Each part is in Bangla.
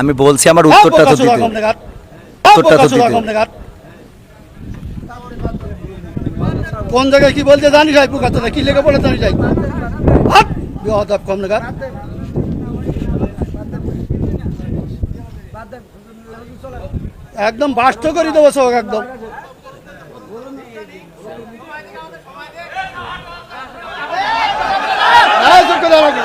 আমি বলছি আমার উত্তরটা তো দিতে। উত্তরটা তো দিতে। কোন জায়গায় কি বলতে জানি যাই পোকা কি লেগে বলে জানি যাই হাট বিহদাব কম নাগাদ একদম বাস্ত করে দেবো সব একদম এই চুপ করে রাখো।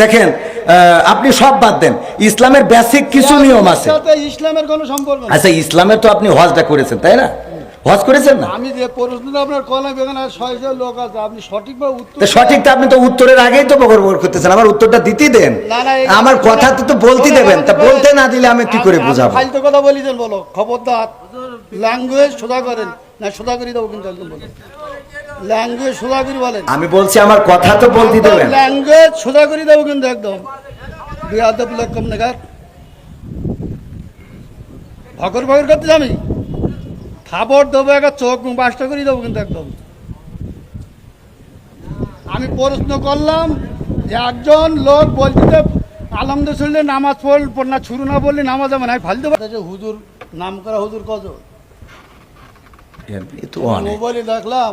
দেখেন আপনি সব বাদ দেন। ইসলামের বেসিক কিছু নিয়ম আছে। ইসলামের কোনো সম্পর্ক আচ্ছা ইসলামের তো আপনি হজটা করেছেন তাই না? হজ করেছেন না? আমি যে প্রশ্নটা আপনার এখানে লোক আছে। আপনি সঠিকভাবে উত্তর তো সঠিকটা আপনি তো উত্তরের আগেই তো বকর করতেছেন আমার উত্তরটা দিতেই দেন। আমার কথা তো তো বলতে দেবেন তা বলতে না দিলে আমি কি করে বুঝাবো? ফালতু কথা বলিছেন বলো খবরদার। ল্যাঙ্গুয়েজ সোজা করেন। না সোজা করে দেবো কিন্তু একদম বলেন ল্যাঙ্গুয়েজ সোজা করে বলেন। আমি বলছি আমার কথা তো বলতে দেবেন। ল্যাঙ্গুয়েজ সোজা করে দেবো কিন্তু একদম। বিয়াদব নাগাদ ভকর ভকর করতে আমি খাবার দেবো একটা চোখ মুখ বাসটা করে দেবো কিন্তু একদম। আমি প্রশ্ন করলাম যে একজন লোক বলতে আলমদে শুনলে নামাজ পড়ল না ছুরু না বললে নামাজ হবে না। আমি ফালতে পারছি হুজুর নাম করা হুজুর কত মোবাইলে দেখলাম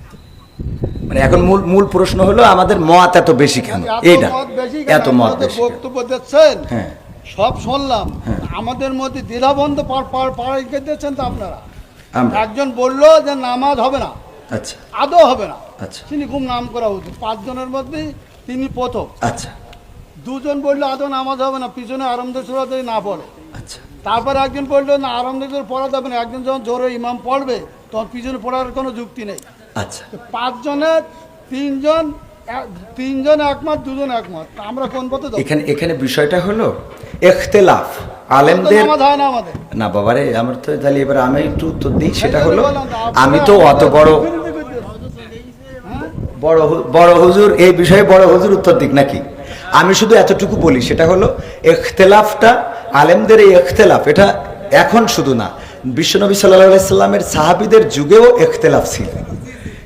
মানে এখন মূল মূল প্রশ্ন হলো আমাদের মত এত বেশি কেন? এইটা? এত মত বেশি বক্তব্য দিচ্ছেন? হ্যাঁ। সব শুনলাম। আমাদের মধ্যে দ্বিধাবন্ধ পাড়াই দিচ্ছেন তো আপনারা। একজন বলল যে নামাজ হবে না। আচ্ছা। আদৌ হবে না। আচ্ছা। তিনি খুব নাম করা উচিত। পাঁচজনের মধ্যে তিনি প্রথম। আচ্ছা। দুজন বলল আদৌ নামাজ হবে না। পিছনে আরামদের সুরাতে না পড়ে। আচ্ছা। তারপরে একজন বলল না আরামদের পড়া যাবে না। একজন যখন জোরে ইমাম পড়বে তখন পিছনে পড়ার কোনো যুক্তি নেই। আচ্ছা। তিনজন তিনজন একমত দুজন একমত। আমরা কোন পথে এখানে এখানে বিষয়টা হলো এখতেলাফ। আলেমদের না বাবারে আমার তো তাহলে এবার আমি একটু উত্তর দিই সেটা হলো তো, আমি তো অত বড়। হ্যাঁ? বড় হুজুর এই বিষয়ে বড় হুজুর উত্তর দিক নাকি? আমি শুধু এতটুকু বলি সেটা হলো এখতেলাফটা আলেমদের এই এখতেলাফ এটা এখন শুধু না। বিশ্বনবী সাল্লাহ সাল্লামের সাহাবিদের যুগেও এখতেলাফ ছিল।